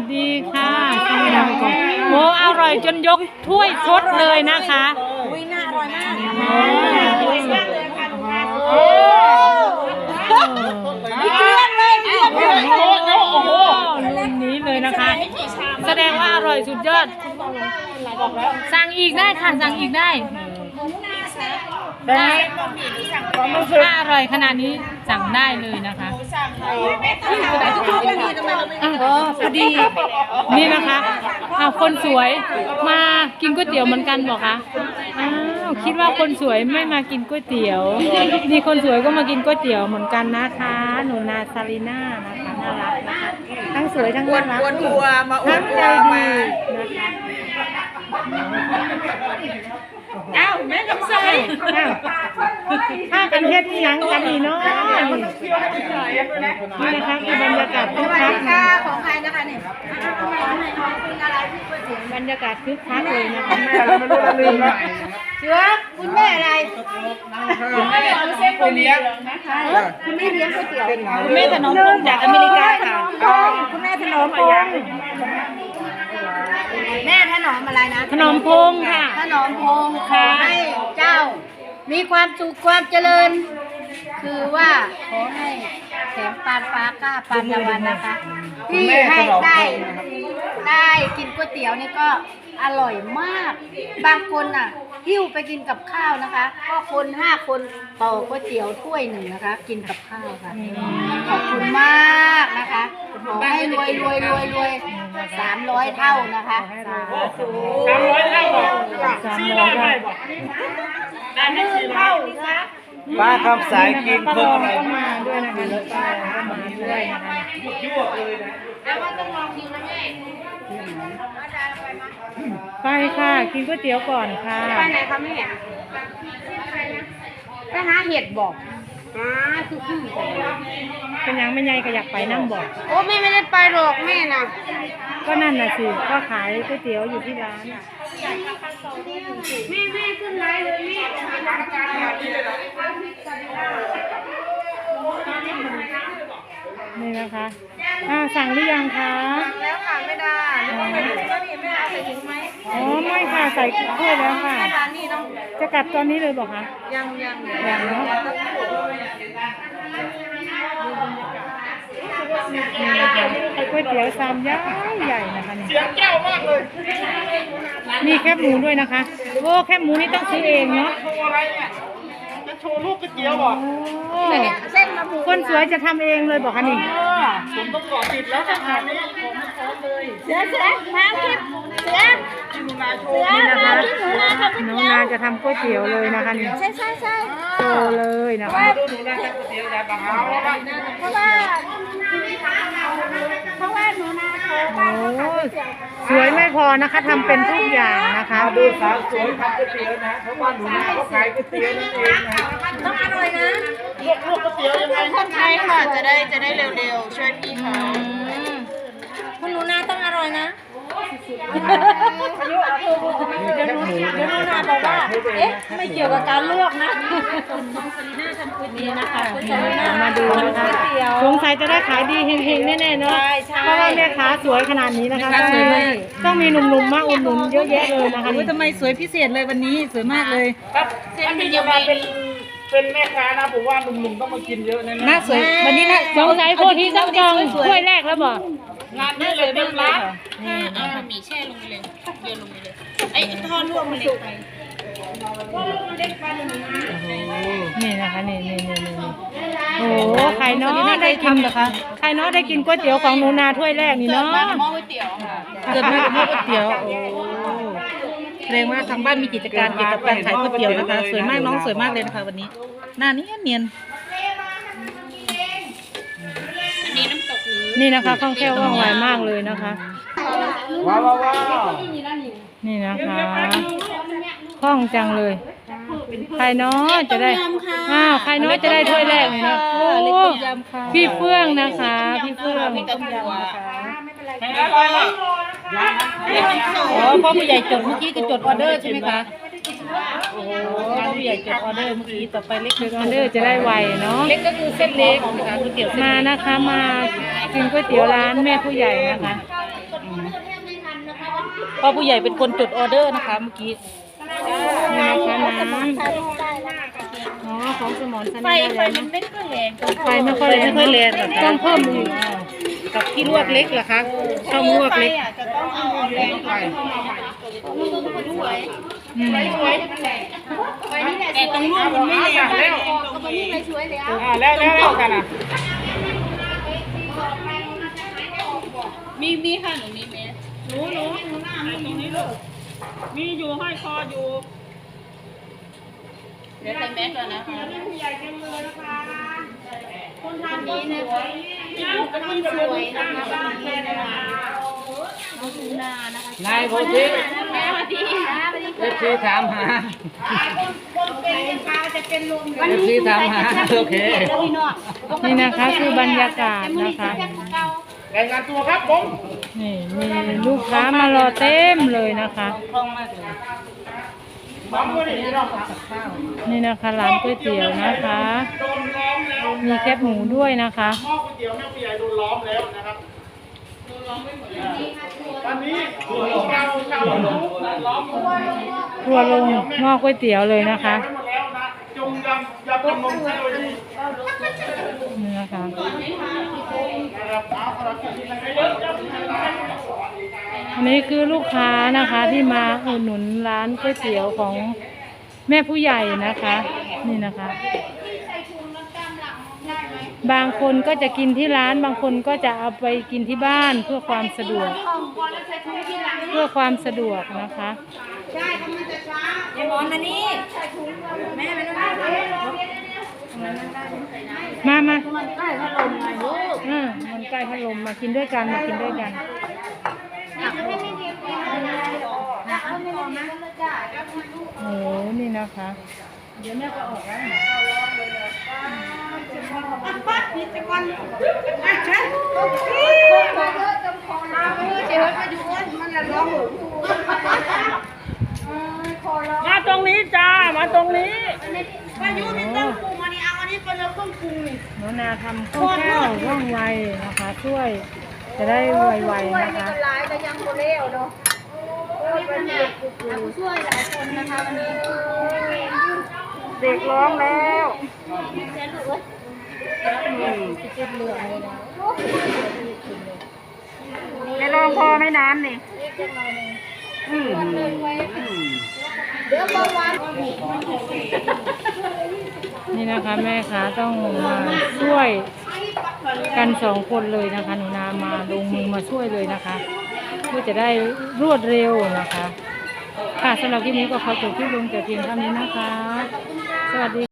สดีค่ะสวัสดีค่ะโอ้อร่อยจนยกถ้วยชดเลยนะคะวิน่าอร่อยมากโอ้มีเกลือนเลยเกลือนเลยโหรุ่นนี้เลยนะคะ แสดงว่าอร่อยสุดยอด สั่งอีกได้ค่ะ สั่งอีกได้ได้ถ้าอร่อยขนาดนี้สั่งได้เลยนะคะ อ๋อพอดี นี่นะคะอ้าวคนสวยมากินก๋วยเตี๋ยวเหมือนกันบอกคะอ้าวคิดว่าคนสวยไม่มากินก๋วยเตี๋ยวนี่คนสวยก็มากินก๋วยเตี๋ยวเหมือนกันนะคะ หนูนาซาลิน่านะคะน่ารักนะคะทั้งสวยทั้งน่ารักอวดอัวมาอวทั้ด ง อั ใจ ว ดี มา นะคะ อ้าวแม่กำไสอ้าวถ้ากันเฮ็ดอีหยังกันอีเนาะนี่นะคะคือบรรยากาศคึกคักนะของใครนะคะเนี่ยของคุณอะไรที่ก๋วยเตี๋ยวบรรยากาศคึกคักเลยนะคะเชื้อคุณแม่อะไรคุณแม่เส้นก๋วยเตี๋ยวนะคะคุณแม่เลี้ยงก๋วยเตี๋ยวคุณแม่ถนอมพงจากอเมริกาค่ะคุณแม่ถนอมพงแม่ถ นอมอะไรนะถนอมพงค่ะถนอมพงขอให้เจ้า มีความสุขความเจริญ คือว่าขอให้แขมปานฟ้ากล้าปานตะวันนะคะ ที่ให้ได้ได้กินก๋วยเตี๋ยวนี่ก็อร่อยมาก บางคนอะหิ้วไปกินกับข้าวนะคะ ก็คนห้าคนต่อก๋วยเตี๋ยวถ้วยหนึ่งนะคะ กินกับข้าวค่ะ ขอบคุณมากนะคะขอให้รวยรวยรวยรวย สามร้อยเท่านะคะสาธุสามร้อยได้ได้หมื่นเท่านะป้าคำสายกินป้าเพิ่ลมองอะไรก็มาด้วยนะคะป้าลองก็มาด้วยนะคะยั่วเลยนะไปค่ะ กินก๋วยเตี๋ยวก่อนค่ะ ไปไหนคะแม่ไปหาเห็ดบอก อ่าคือคือเป็นยังไม่ใหญ่ก็อยากไปนั่งบอก โอ้แม่ไม่ได้ไปหรอกแม่น่ะก็นั่นน่ะสิ ก็ขายก๋วยเตี๋ยวอยู่ที่ร้าน แม่แม่ขึ้นไลน์เลยแม่นี่นะคะ อ่าสั่งหรือยังคะ แล้วค่ะไม่ได้ไม่ได้ก็นี่แม่เอาใส่ถุงไหม อ๋อไม่ค่ะใส่ถ้วยแล้วค่ะ ร้านนี้ต้องจะกลับตอนนี้เลยบอกคะยังยังยังเนาะนี่นะคะก๋วยเตี๋ยวชามใหญ่ใหญ่นะคะนี่เสียงแก้วมากเลยมีแคบหมูด้วยนะคะโอ้แคบหมูนี่ต้องซื้อเองเนาะโชว์อะไรเนี่ยจะโชว์ลูกก๋วยเตี๋ยวเหรอโอ้เส้นมะม่วงคนสวยจะทำเองเลยบอกคะนี่ผมต้องเกาะติดแล้วสถานนี้ผมพร้อม เลยเสือเสือมาคลิปเสือที่หนูนาโชเสืว์อนี่นะมาคะคลิปหนูนาทำก๋วยน้องเตี๋ยวนาจะทำก๋วยเตี๋ยวเลยนะคะนี่ใช่ใช่ใช่โชว์เลยนะคะดูหนูนาทำก๋วยเตี๋ยวได้บ้างเอาละเพราะว่าเพราะว่าหนูนาโทรไปโอ้สวยไม่พอนะคะทำเป็นทุกอย่างนะคะดูสาวสวยทำก๋วยเตี๋ยวนะเพราะว่าหนูนาเขาขายก๋วยเตี๋ยวนั่นเองนะต้องอร่อยนะลวกลวกก๋วยเตี๋ยวยังไงคนไทยค่ะจะได้จะได้เร็วๆช่วยพี่เขาคุณห นูนาต้องอร่อยนะเดี๋ยวหนูเดี๋ยวหนูนาบอกว่าเอ๊ะไม่เกี่ยวกับการลวกนะนี่นะคะคุณหนูนามาดูนะคะก๋วยเตี๋ยวสงสัยจะได้ขายดีเฮงๆแน่ๆเนาะใช่ใช่เพราะว่าแม่ค้าสวยขนาดนี้นะคะแม่ค้าสวยมากต้องมีหนุ่มๆมาอุดหนุนเยอะแยะเลยนะคะทำไมสวยพิเศษเลยวันนี้สวยมากเลยครับถ้าพี่จะมาเป็นเป็นแม่ค้านะผมว่าหนุ่มๆต้องมากินเยอะแน่ๆน่าสวยวันนี้น่าสงสัยโพธิต้องจองถ้วยแรกแล้วบ่ งานนี้เลยเต็มร้านเอาหมี่แช่ลงไปเลยเดียวลงไปเลยไอ้ทอดลวกมันเล็กไปนี่นะคะนี่นี่นี่นี่นี่โอ้โหใครเนาะได้กินใครเนาะได้กินก๋วยเตี๋ยวของหนูนาถ้วยแรกนี่เนาะหม้อก๋วยเตี๋ยวค่ะเกิดมากับหม้อก๋วยเตี๋ยวโอ้แสดงว่าทางบ้านมีกิจการเกี่ยวกับการขายก๋วยเตี๋ยวนะคะ สวยมากน้องสวยมากเลยนะคะ วันนี้หน้าเนียนเนียน นี่นะคะคล่องแคล่วว่องไวมากเลยนะคะ ว้าวว้าวว้าวนี่นะคะคล่องจังเลยใครเนาะจะได้อ้าวใครเนาะจะได้ถ้วยแรกเลยนะโอ้พี่เฟื่องนะคะ พี่เฟื่องอ๋อพ่อผู้ใหญ่จดเมื่อกี้ก็จดออเดอร์ใช่ไหมคะโอ้โหพ่อผู้ใหญ่จดออเดอร์เมื่อกี้ต่อไปเล็กออเดอร์จะได้ไวเนาะเล็กก็คือเส้นเล็กนะคะก๋วยเตี๋ยวเส้นมาเล็กนะคะมา กินก๋วยเตี๋ยวร้านแม่ผู้ใหญ่นะคะเพราะผู้ใหญ่เป็นคนจดออเดอร์นะคะเมื่อกี้นี่นะคะน้ำอ๋อของสมอนสันไฟนี่ไฟได้มันแล้วไม่ค่อยแรงไฟไม่ค่อยแรงไม่ค่อยแรงเหรอคะต้องเพิ่มอีกกับที่ลวกเล็กเหรอคะช่องลวกเล็กจะต้องเอาแรงไปอืมไฟนี่แหละแต่ตรงนู้นมันไม่แรงแล้วตรงนี้ไม่ช่วยแล้วอ่าแล้วแล้วแล้วกันอะ มีมีค่ะหนูมีไหมมีอยู่ห้อยคออยู่เดี๋ยวใส่แมสก่อนนะคะคนทานนี้นะคะคนทานสวยนะคะวันนี้นะคะน้องทูนานะคะนายโพธิแม่สวัสดีค่ะสวัสดีเอฟซีถามหาวันเอฟนี้ซีถามหาโอเคแล้วพี่น้องนี่นะคะคือบรรยากาศนะคะ รายงานตัวครับผมนี่มีลูกค้ามารอเต็มเลยนะคะ คล่องมากเลยบังไว้ดิพี่น้องครับนี่นะคะร้านก๋วยเตี๋ยวนะคะ โดนล้อมแล้วมีแคบหมูด้วยนะคะ หม้อก๋วยเตี๋ยวแม่ผู้ใหญ่โดนล้อมแล้วนะครับตอนนี้ชาวชาวหนูล้อมหมดครัวลงหม้อก๋วยเตี๋ยวเลยนะคะไว้หมดแล้วนะจงยำยำขนมไทยดีนี่นะคะนะครับเอาขนมกินอะไรเยอะๆอันนี้คือลูกค้านะคะที่มาอุดหนุนร้านก๋วยเตี๋ยวของแม่ผู้ใหญ่นะคะ นี่นะคะ บางคนก็จะกินที่ร้าน บางคนก็จะเอาไปกินที่บ้านเพื่อความสะดวก เพื่อความสะดวกนะคะยายบอลมานี่แม่ไม่ต้อง มามามันใกล้พัดลมไงลูกอืมมันใกล้พัดลมมากินด้วยกันมากินด้วยกันโอ้โหนี่นะคะมาตรงนี้จ้า มาตรงนี้อายุมีตั้งปรุงอันนี้เอาอัน นี้เป็นเครื่องปรุงนี่หนูนาทำข้าวแก้วว่องไวนะคะ ช่วย จะได้ไวๆนะคะหลายแต่ยังโมเลวเนาะผู้ช่วยหลายคนนะคะวันนี้เด็กร้องแล้วไม่ลองพอไม่น้ำนี่นี่ นี่นะคะแม่คะต้องมาช่วยกันสองคนเลยนะคะ หนูนามาลงมือมาช่วยเลยนะคะเพื่อจะได้รวดเร็วนะคะ ค่ะสำหรับคลิปนี้ก็ขอจบที่ลงแต่เพียงเท่านี้นะคะ สวัสดี